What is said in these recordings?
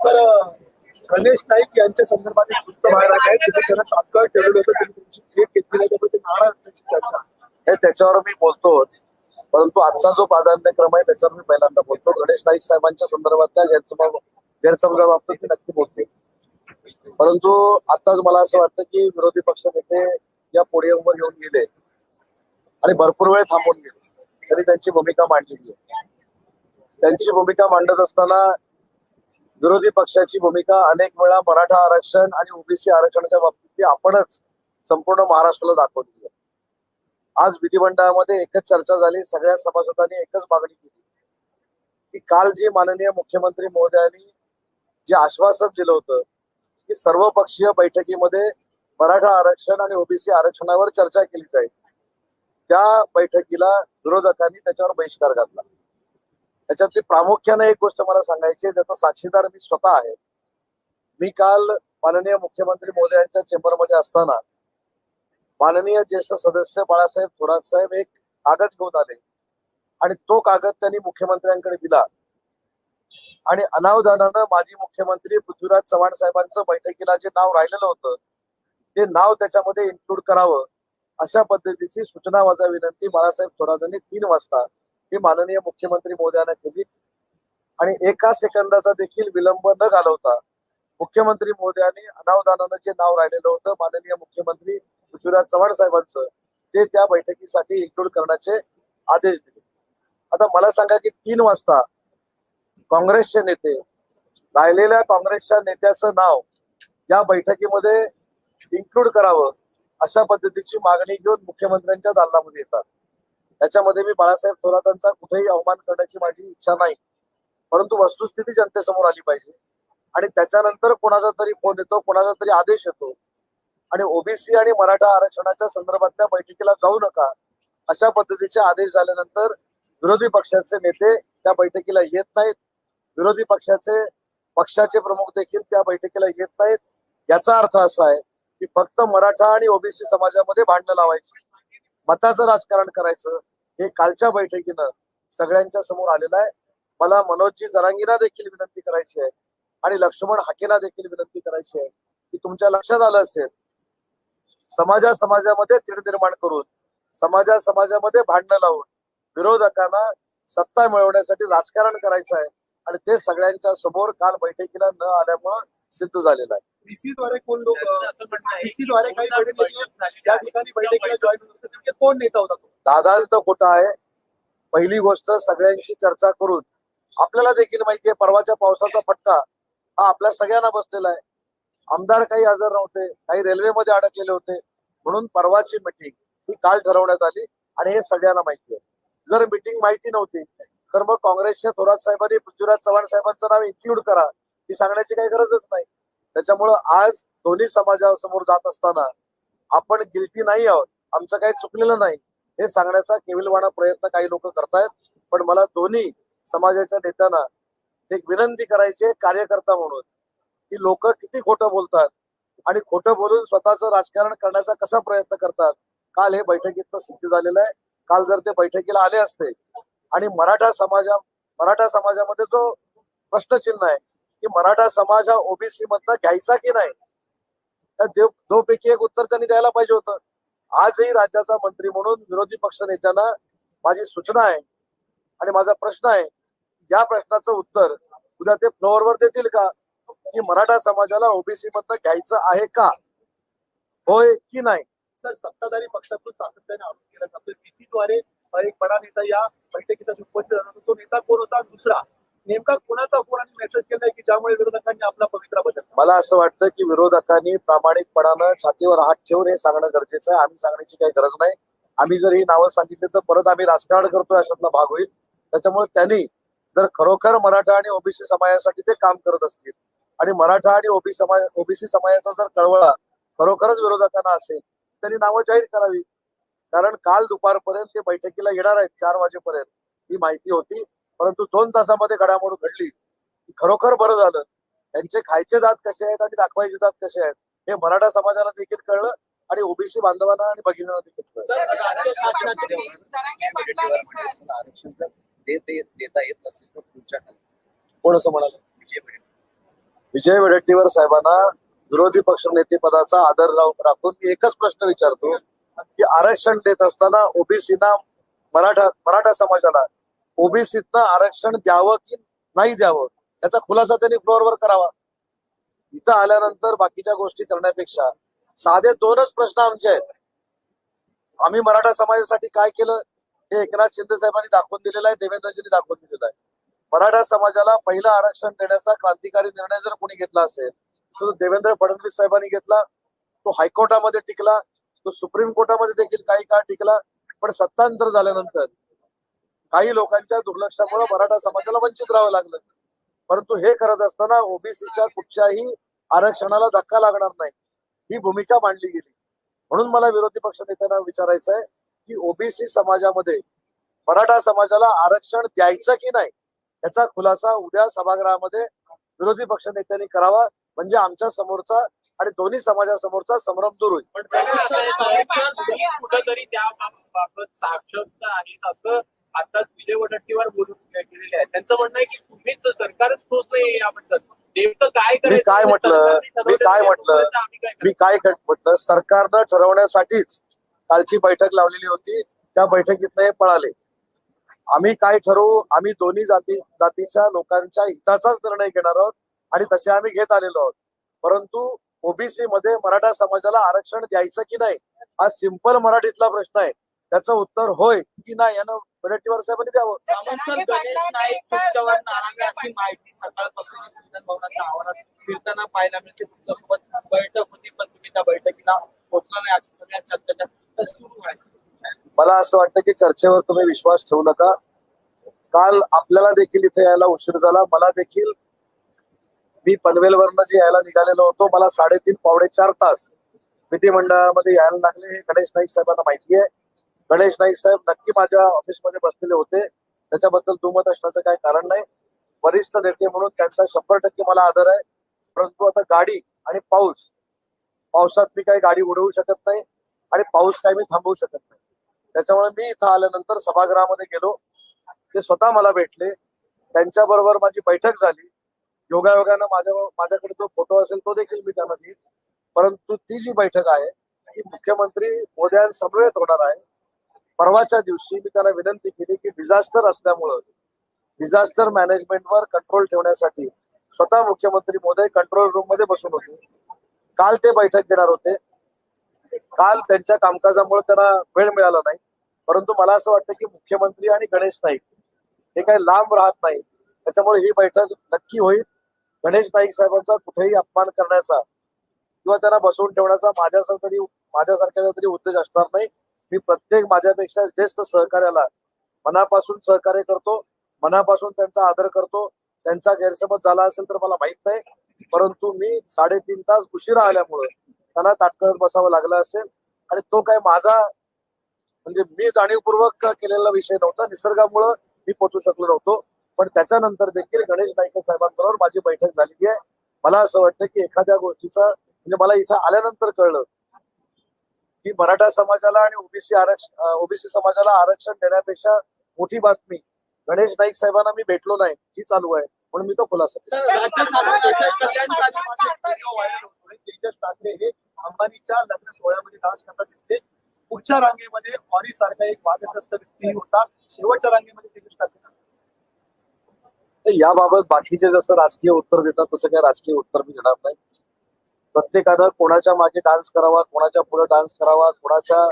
Sir Ganesh Naik यांच्या संदर्भात एक वृत्त बाहेर आलं आहे तिथे त्यांना तात्काळ ठेवलं होतं त्यांनी तुमची भेट घेतली नाही त्यामुळे ते नाराज असल्याची चर्चा. हे त्याच्यावर मी बोलतोच परंतु आजचा जो प्राधान्यक्रम आहे त्याच्यावर मी पहिल्यांदा बोलतो. गणेश नाईक साहेबांच्या संदर्भातल्या गैरसमज गैरसमजाबाबत मी नक्की बोलते. परंतु आताच मला असं वाटतं की विरोधी पक्ष नेते या पोडियमवर येऊन गेले आणि भरपूर वेळ थांबून गेले. तरी त्यांची भूमिका मांडलेली आहे. त्यांची भूमिका मांडत असताना विरोधी पक्षाची भूमिका अनेक वेळा मराठा आरक्षण आणि ओबीसी आरक्षणाच्या बाबतीत आपणच संपूर्ण महाराष्ट्राला दाखवली. आज विधिमंडळामध्ये एकच चर्चा झाली सगळ्या सभासदांनी एकच मागणी केली. की काल जी माननीय मुख्यमंत्री महोदयांनी जे आश्वासन दिलं होतं की सर्वपक्षीय बैठकीमध्ये मराठा आरक्षण आणि ओबीसी आरक्षणावर चर्चा केली जाईल. त्या बैठकीला विरोधकांनी त्याच्यावर बहिष्कार घातला. त्याच्यातली प्रामुख्याने एक गोष्ट मला सांगायची आहे ज्याचा साक्षीदार मी स्वतः आहे. मी काल माननीय मुख्यमंत्री महोदयांच्या चेंबरमध्ये असताना माननीय ज्येष्ठ सदस्य बाळासाहेब थोरात साहेब एक कागद घेऊन आले. आणि तो कागद त्यांनी मुख्यमंत्र्यांकडे दिला. आणि अनावधानानं माजी मुख्यमंत्री पृथ्वीराज चव्हाण साहेबांचं बैठकीला जे नाव राहिलेलं होतं ते नाव त्याच्यामध्ये इन्क्लूड करावं अशा पद्धतीची सूचना माझा विनंती बाळासाहेब थोरातांनी तीन वाजता ही माननीय मुख्यमंत्री मोदी केली. आणि एका सेकंदाचा देखील विलंब न घालवता मुख्यमंत्री मोदी अनावधानानं जे नाव राहिलेलं होतं माननीय मुख्यमंत्री पृथ्वीराज चव्हाण साहेबांचं ते त्या बैठकीसाठी इन्क्लूड करण्याचे आदेश दिले. आता मला सांगा की तीन वाजता काँग्रेसचे नेते राहिलेल्या काँग्रेसच्या नेत्याचं नाव या बैठकीमध्ये इन्क्लूड करावं अशा पद्धतीची मागणी घेऊन मुख्यमंत्र्यांच्या दालनामध्ये येतात. त्याच्यामध्ये मी बाळासाहेब थोरातांचा कुठेही अवमान करण्याची माझी इच्छा नाही. परंतु वस्तुस्थिती जनतेसमोर आली पाहिजे. आणि त्याच्यानंतर कोणाचा तरी फोन येतो कोणाचा तरी आदेश येतो. आणि ओबीसी आणि मराठा आरक्षणाच्या संदर्भातल्या बैठकीला जाऊ नका. अशा पद्धतीचे आदेश झाल्यानंतर विरोधी पक्षाचे नेते त्या बैठकीला येत नाहीत. विरोधी पक्षाचे पक्षाचे प्रमुख देखील त्या बैठकीला येत नाहीत. याचा अर्थ असा आहे की फक्त मराठा आणि ओबीसी समाजामध्ये भांडणं लावायची. मताचं राजकारण करायचं. हे कालच्या बैठकीनं सगळ्यांच्या समोर आलेलं आहे. मला मनोजजी जरांगीना देखील विनंती करायची आहे आणि लक्ष्मण हाकेला देखील विनंती करायची आहे की तुमच्या लक्षात आलं असेल समाजा समाजामध्ये तीड निर्माण करून समाजा समाजामध्ये भांडणं लावून विरोधकांना सत्ता मिळवण्यासाठी राजकारण करायचं आहे आणि ते सगळ्यांच्या समोर काल बैठकीला न आल्यामुळं सिद्ध झालेलं आहे. कोण लोक काही बैठकी या ठिकाणी बैठकीला जॉईन कोण नेता होता तो? दादांत खोटं आहे. पहिली गोष्ट सगळ्यांशी चर्चा करून आपल्याला देखील माहिती आहे परवाच्या पावसाचा फटका हा आपल्या सगळ्यांना बसलेला आहे. आमदार काही हजर नव्हते काही रेल्वेमध्ये अडकलेले होते. म्हणून परवाची मिटिंग ही काल ठरवण्यात आली आणि हे सगळ्यांना माहिती आहे. जर मिटिंग माहिती नव्हती तर मग काँग्रेसच्या थोरात साहेबांनी पृथ्वीराज चव्हाण साहेबांचं नाव इन्क्लूड करा. ही सांगण्याची काही गरजच नाही. त्याच्यामुळं आज दोन्ही समाजासमोर जात असताना आपण गिल्टी नाही आहोत. आमचं काही चुकलेलं नाही. हे सांगण्याचा केविलवाणा प्रयत्न काही लोक करतायत पण मला दोन्ही समाजाच्या नेत्यांना एक विनंती करायची कार्यकर्ता म्हणून. की लोक किती खोटं बोलतात आणि खोटं बोलून स्वतःचं राजकारण करण्याचा कसा प्रयत्न करतात? काल हे बैठकीत सिद्ध झालेलं आहे. काल जर ते बैठकीला आले असते आणि मराठा समाजा मराठा समाजामध्ये जो प्रश्नचिन्ह आहे की मराठा समाज हा ओबीसी मधनं घ्यायचा की नाही? त्या देव दोपैकी एक उत्तर त्यांनी द्यायला पाहिजे होतं. आजही राज्याचा मंत्री म्हणून विरोधी पक्ष नेत्यांना माझी सूचना आहे आणि माझा प्रश्न आहे या प्रश्नाचं उत्तर उद्या ते फ्लोअरवर देतील का? की मराठा समाजाला ओबीसी मधनं घ्यायचं आहे का? होय की नाही? सर सत्ताधारी पक्षातून सातत्याने आरोप केला जातो पीसी द्वारे एक बडा नेता या बैठकीसाठी उपस्थित राहतो तो नेता कोण होता? दुसरा. नेमका कोणाचा फोन आणि मेसेज केलाय की ज्यामुळे विरोधकांनी आपला पवित्रा मला असं वाटतं की विरोधकांनी प्रामाणिकपणानं छातीवर हात ठेवून हे सांगणं गरजेचं आहे. आम्ही सांगण्याची काही गरज नाही. आम्ही जर ही नावं सांगितली तर परत आम्ही राजकारण करतोय अशातला भाग होईल. त्याच्यामुळे त्यांनी जर खरोखर मराठा आणि ओबीसी समाजासाठी ते काम करत असतील आणि मराठा आणि ओबीसी समाज ओबीसी समाजाचा जर कळवळा खरोखरच विरोधकांना असेल त्यांनी नावं जाहीर करावी. कारण काल दुपारपर्यंत ते बैठकीला येणार आहेत चार वाजेपर्यंत. ही माहिती होती. परंतु दोन तासामध्ये घडामोड घडली. खरोखर बरं झालं. त्यांचे खायचे दात कसे आहेत आणि दाखवायचे दात कसे आहेत हे मराठा समाजाला देखील कळलं आणि ओबीसी बांधवांना आणि भगिनींना देखील कळलं. देत येत- कोण असं म्हणाले? विजय वडेट्टीवार साहेबांना विरोधी पक्ष नेते पदाचा आदर राखून मी एकच प्रश्न विचारतो की आरक्षण देत असताना ओबीसीना मराठा मराठा समाजाला ओबीसीतनं आरक्षण द्यावं की नाही द्यावं? याचा खुलासा त्यांनी फ्लोअरवर करावा. इथं आल्यानंतर बाकीच्या गोष्टी करण्यापेक्षा साधे दोनच प्रश्न आमचे आहेत. आम्ही मराठा समाजासाठी काय केलं हे एकनाथ शिंदे साहेबांनी दाखवून दिलेलं आहे देवेंद्रजींनी दाखवून दिलेलं आहे. मराठा समाजाला पहिलं आरक्षण देण्याचा क्रांतिकारी निर्णय जर कोणी घेतला असेल तर तो देवेंद्र फडणवीस साहेबांनी घेतला तो हायकोर्टामध्ये टिकला तो सुप्रीम कोर्टामध्ये देखील काही काळ टिकला पण सत्तांतर झाल्यानंतर काही लोकांच्या दुर्लक्षामुळे मराठा समाजाला वंचित राहावं लागलं. परंतु हे करत असताना ओबीसीच्या कुठच्याही आरक्षणाला धक्का लागणार नाही ही भूमिका मांडली गेली म्हणून मला विरोधी पक्ष नेत्यांना विचारायचं आहे की ओबीसी समाजामध्ये मराठा समाजाला आरक्षण द्यायचं की नाही याचा खुलासा उद्या सभागृहामध्ये विरोधी पक्ष नेत्यांनी करावा म्हणजे आमच्या समोरचा आणि दोन्ही समाजासमोरचा संभ्रम दूर होईल पण कुठंतरी त्या बाबत साक्षरता आहे असं आता विजय वडट्टीवार बोलून गेलेले आहे त्यांचं म्हणणं आहे की तुम्हीच सरकारच ठोस नाही याबद्दल. नेमकं काय काय म्हटलं? मी काय म्हटलं? मी काय म्हटलं? सरकारनं ठरवण्यासाठीच कालची बैठक लावलेली होती. त्या बैठकीत हे पळाले. आम्ही काय ठरवू? आम्ही दोन्ही जाती जातीच्या लोकांच्या हिताचाच निर्णय घेणार आहोत आणि तसे आम्ही घेत आलेलो आहोत. परंतु ओबीसी मध्ये मराठा समाजाला आरक्षण द्यायचं की नाही? हा सिंपल मराठीतला प्रश्न आहे. त्याचं उत्तर होय की नाही यानं वडेट्टीवार साहेबांनी द्यावं. गणेश नाईक अशी माहिती सकाळपासून सिंधन भवनाच्या आवारात फिरताना पाहायला मिळते. तुमच्यासोबत बैठक होती पण तुम्ही त्या बैठकीला पोहोचला नाही. अशी सगळ्या चर्चा सुरू आहे. मला असं वाटतं की चर्चेवर तुम्ही विश्वास ठेवू नका. काल आपल्याला देखील इथे यायला उशीर झाला. मला देखील मी पनवेलवरनं जे यायला निघालेलो होतो मला साडेतीन पावणे चार तास विधिमंडळामध्ये यायला लागले. हे गणेश नाईक साहेबांना माहिती आहे. गणेश नाईक साहेब नक्की माझ्या ऑफिसमध्ये बसलेले होते. त्याच्याबद्दल दुमत असण्याचं काही कारण नाही. वरिष्ठ नेते म्हणून त्यांचा शंभर टक्के मला आदर आहे. परंतु आता गाडी आणि पाऊस पावसात मी काही गाडी उडवू शकत नाही आणि पाऊस काही मी थांबवू शकत नाही. त्याच्यामुळे मी इथं आल्यानंतर सभागृहामध्ये गेलो. ते स्वतः मला भेटले. त्यांच्या बरोबर माझी बैठक झाली. योगायोगानं माझ्या माझ्याकडे जो फोटो असेल तो देखील मी त्यांना देईन परंतु ती जी बैठक आहे ती मुख्यमंत्री मोद्यांसमवेत होणार आहे. परवाच्या दिवशी मी त्यांना विनंती केली की डिझास्टर असल्यामुळं डिझास्टर मॅनेजमेंटवर कंट्रोल ठेवण्यासाठी स्वतः मुख्यमंत्री मोदय कंट्रोल रूममध्ये बसून होते. काल ते बैठक घेणार होते. काल त्यांच्या कामकाजामुळे त्यांना वेळ मिळाला नाही. परंतु मला असं वाटतं की मुख्यमंत्री आणि गणेश नाईक हे काही लांब राहत नाही त्याच्यामुळे ही बैठक नक्की होईल. गणेश नाईक साहेबांचा कुठेही अपमान करण्याचा किंवा त्यांना बसवून ठेवण्याचा माझ्या तरी माझ्यासारख्याचा तरी उद्देश असणार नाही मी प्रत्येक माझ्यापेक्षा ज्येष्ठ सहकार्याला मनापासून सहकार्य करतो मनापासून त्यांचा आदर करतो. त्यांचा गैरसमज झाला असेल तर मला माहीत नाही परंतु मी साडेतीन तास उशिरा आल्यामुळे त्यांना ताटकळत बसावं लागलं असेल. आणि तो काय माझा म्हणजे मी जाणीवपूर्वक केलेला विषय नव्हता निसर्गामुळं मी पोचू शकलो नव्हतो. पण त्याच्यानंतर देखील गणेश नाईक साहेबांबरोबर माझी बैठक झालेली आहे. मला असं वाटतं की एखाद्या गोष्टीचा म्हणजे मला इथं आल्यानंतर कळलं की मराठा समाजाला आणि ओबीसी आरक्षण ओबीसी समाजाला आरक्षण देण्यापेक्षा मोठी बातमी गणेश नाईक साहेबांना मी भेटलो नाही ही चालू आहे म्हणून मी तो खुलासा ठाकरे हे अंबानीच्या लग्न सोहळ्यामध्ये डान्स करताना दिसते पुढच्या रांगेमध्ये ऑरी सारखा एक वादग्रस्त व्यक्ती होता. शेवटच्या रांगेमध्ये तेजस ठाकरे याबाबत बाकीचे जसं राजकीय उत्तर देतात तसं काही राजकीय उत्तर मी देणार नाही. प्रत्येकानं कोणाच्या मागे डान्स करावा कोणाच्या पुढे डान्स करावा कोणाच्या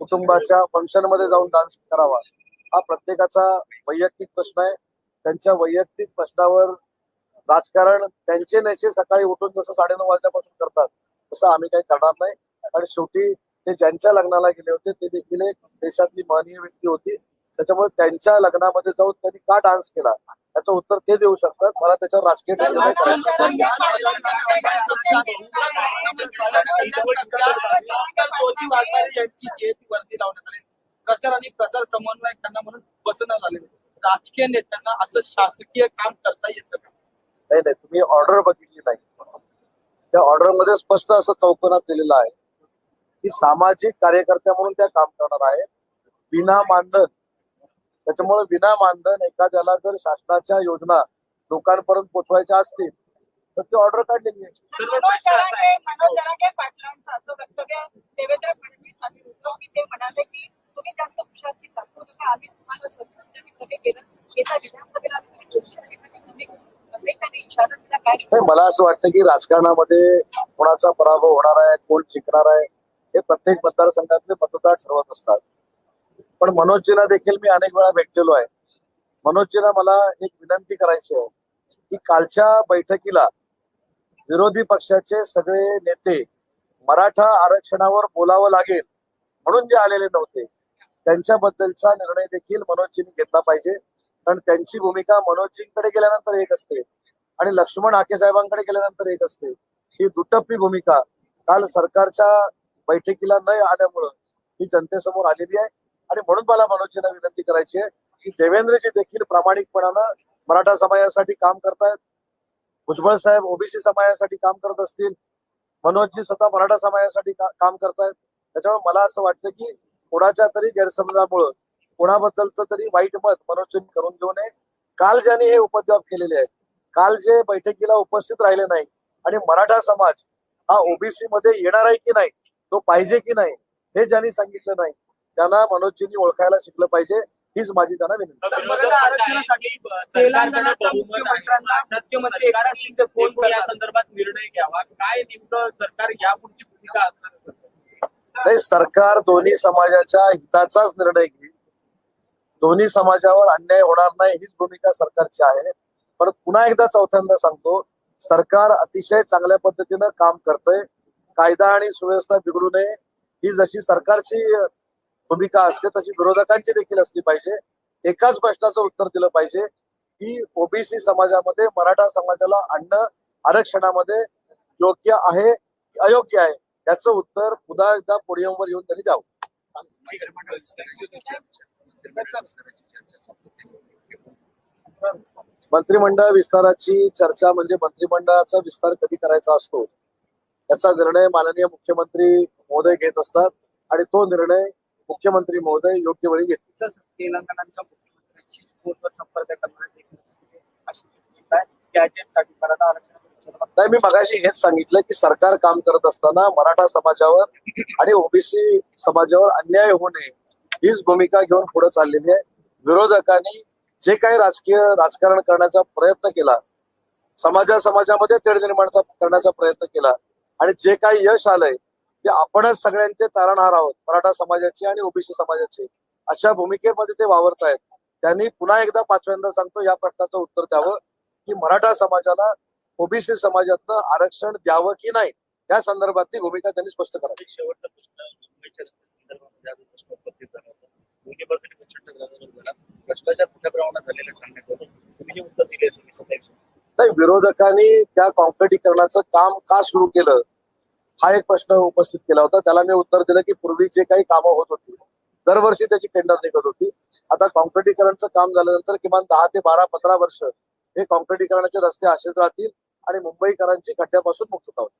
कुटुंबाच्या फंक्शनमध्ये जाऊन डान्स करावा हा प्रत्येकाचा वैयक्तिक प्रश्न आहे. त्यांच्या वैयक्तिक प्रश्नावर राजकारण त्यांचे नेचे सकाळी उठून जसं साडेनऊ वाजल्यापासून करतात तसं आम्ही काही करणार नाही. आणि शेवटी ते ज्यांच्या लग्नाला गेले होते ते देखील एक देशातली महनीय व्यक्ती होती. त्याच्यामुळे त्यांच्या लग्नामध्ये जाऊन त्यांनी का डान्स केला? त्याचं उत्तर ते देऊ शकतात. मला त्याच्यावर राजकीय आली प्रचार आणि प्रसार समन्वय त्यांना म्हणून बसवण्यात आले राजकीय नेत्यांना असं शासकीय काम करता येतं नाही नाही तुम्ही ऑर्डर बघितली नाही. त्या ऑर्डरमध्ये स्पष्ट असं चौकनात दिलेलं आहे. की सामाजिक कार्यकर्त्या म्हणून त्या काम करणार आहेत. विना मानधन. त्याच्यामुळे विना मानधन एखाद्याला जर शासनाच्या योजना लोकांपर्यंत पोहोचवायच्या असतील तर ती ऑर्डर काढलेली आहे नाही मला असं वाटतं की राजकारणामध्ये कोणाचा पराभव होणार आहे कोण जिंकणार आहे हे प्रत्येक मतदारसंघातले मतदार ठरवत असतात. पण मनोजजीला देखील मी अनेक वेळा भेटलेलो आहे. मनोजजीला मला एक विनंती करायची आहे की कालच्या बैठकीला विरोधी पक्षाचे सगळे नेते मराठा आरक्षणावर बोलावं लागेल म्हणून जे आलेले नव्हते त्यांच्याबद्दलचा निर्णय देखील मनोजजींनी घेतला पाहिजे. कारण त्यांची भूमिका मनोजजींकडे गेल्यानंतर एक असते आणि लक्ष्मण आके साहेबांकडे गेल्यानंतर एक असते. ही दुटप्पी भूमिका काल सरकारच्या बैठकीला न आल्यामुळं ही जनतेसमोर आलेली आहे. आणि म्हणून मला मनोजींना विनंती करायची आहे की देवेंद्रजी देखील प्रामाणिकपणानं मराठा समाजासाठी काम करतायत. भुजबळ साहेब ओबीसी समाजासाठी काम करत असतील. मनोजजी स्वतः मराठा समाजासाठी का- काम करतायत. त्याच्यामुळे मला असं वाटतं की कोणाच्या तरी गैरसमजामुळं कोणाबद्दलचं तरी वाईट मत मनोजजींनी करून घेऊ नये. काल ज्यांनी हे उपद्व्याप केलेले आहेत काल जे बैठकीला उपस्थित राहिले नाही आणि मराठा समाज हा ओबीसी मध्ये येणार आहे की नाही तो पाहिजे की नाही हे ज्यांनी सांगितलं नाही त्यांना मनोजजींनी ओळखायला शिकलं पाहिजे हीच माझी त्यांना विनंती? नाही सरकार दोन्ही समाजाच्या हिताचाच निर्णय घेईल. दोन्ही समाजावर अन्याय होणार नाही हीच भूमिका सरकारची आहे. पण पुन्हा एकदा चौथ्यांदा सांगतो सरकार अतिशय चांगल्या पद्धतीनं काम करतंय. कायदा आणि सुव्यवस्था बिघडू नये. ही जशी सरकारची भूमिका असते तशी विरोधकांची देखील असली पाहिजे. एकाच प्रश्नाचं उत्तर दिलं पाहिजे की ओबीसी समाजामध्ये मराठा समाजाला अन्न आरक्षणामध्ये योग्य आहे की अयोग्य आहे याचं उत्तर पुन्हा एकदा पोडियमवर येऊन त्यांनी द्यावं. मंत्रिमंडळ विस्ताराची चर्चा म्हणजे मंत्रिमंडळाचा विस्तार कधी करायचा असतो त्याचा निर्णय माननीय मुख्यमंत्री महोदय घेत असतात आणि तो निर्णय मुख्यमंत्री महोदय योग्य वेळी घेतील. सर तेलंगणाच्या मुख्यमंत्र्यांशी फोनवर संपर्क नाही मी मगाशी हेच सांगितलं की सरकार काम करत असताना मराठा समाजावर आणि ओबीसी समाजावर अन्याय होऊ नये हीच भूमिका घेऊन पुढे चाललेली आहे. विरोधकांनी जे काही राजकीय राजकारण करण्याचा प्रयत्न केला समाजा समाजामध्ये तेढ निर्माण करण्याचा प्रयत्न केला आणि जे काही यश आलंय ते आपणच सगळ्यांचे तारणहार आहोत मराठा समाजाचे आणि ओबीसी समाजाचे अशा भूमिकेमध्ये ते वावरत आहेत त्यांनी पुन्हा एकदा पाचव्यांदा सांगतो या प्रश्नाचं उत्तर द्यावं की मराठा समाजाला ओबीसी समाजातनं आरक्षण द्यावं की नाही या संदर्भातली भूमिका त्यांनी स्पष्ट करावी. शेवटचा नाही विरोधकांनी त्या कॉम्पिटिकरणाचं काम का सुरू केलं? हा एक प्रश्न उपस्थित केला होता. त्याला मी उत्तर दिलं की पूर्वी जे काही कामं होत होती दरवर्षी त्याची टेंडर निघत होती. आता कॉन्क्रिटीकरणचं काम झाल्यानंतर किमान दहा ते बारा पंधरा वर्ष हे कॉन्क्रिटीकरणाचे रस्ते असेच राहतील आणि मुंबईकरांची खड्ड्यापासून मुक्तता होईल